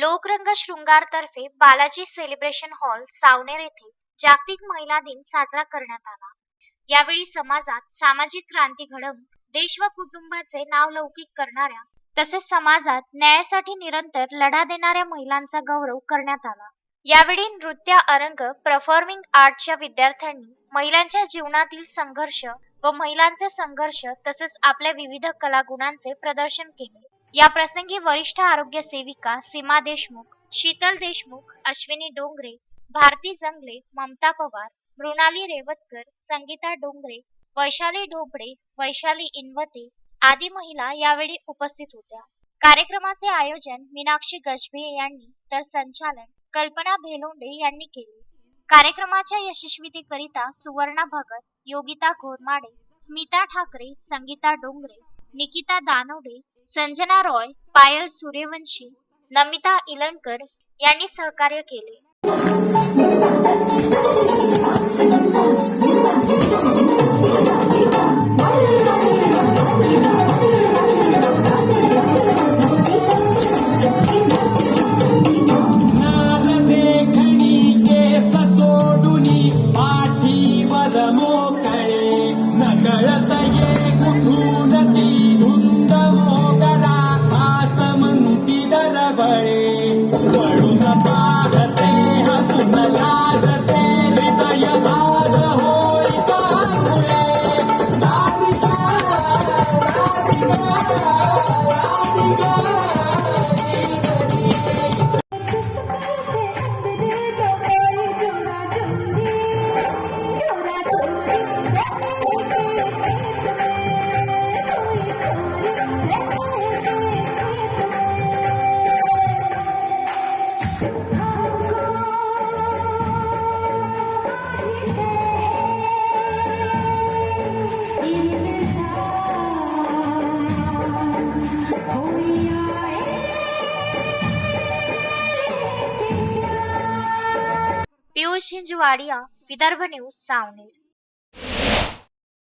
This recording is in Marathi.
लोकरंग शृंगारतर्फे बालाजी सेलिब्रेशन हॉल सावनेर येथे जागतिक महिला दिन साजरा करण्यात आला. यावेळी समाजात सामाजिक क्रांती घडवून देश व कुटुंबाचे नाव लौकिक करणाऱ्या तसेच समाजात न्यायासाठी निरंतर लढा देणाऱ्या महिलांचा गौरव करण्यात आला. यावेळी नृत्य अरंग परफॉर्मिंग आर्टच्या विद्यार्थ्यांनी महिलांच्या जीवनातील संघर्ष व महिलांचे संघर्ष तसेच आपल्या विविध कलागुणांचे प्रदर्शन केले. या प्रसंगी वरिष्ठ आरोग्य सेविका सीमा देशमुख शीतल देशमुख अश्विनी डोंगरे भारती जंगले ममता पवार मृणाली रेवतकर संगीता डोंगरे वैशाली ढोबळे वैशाली इनवते आदी महिला यावेळी उपस्थित होत्या. कार्यक्रमाचे आयोजन मीनाक्षी गजभिये यांनी तर संचालन कल्पना भेलोंडे यांनी केले. कार्यक्रमाच्या यशस्वीतेकरिता सुवर्णा भगत योगिता घोरमाडे स्मिता ठाकरे संगीता डोंगरे निकिता दानवडे संजना रॉय पायल सूर्यवंशी नमिता इलनकर यांनी सहकार्य केले. அவளே पियुष विदर्भ न्यूज सावनेर.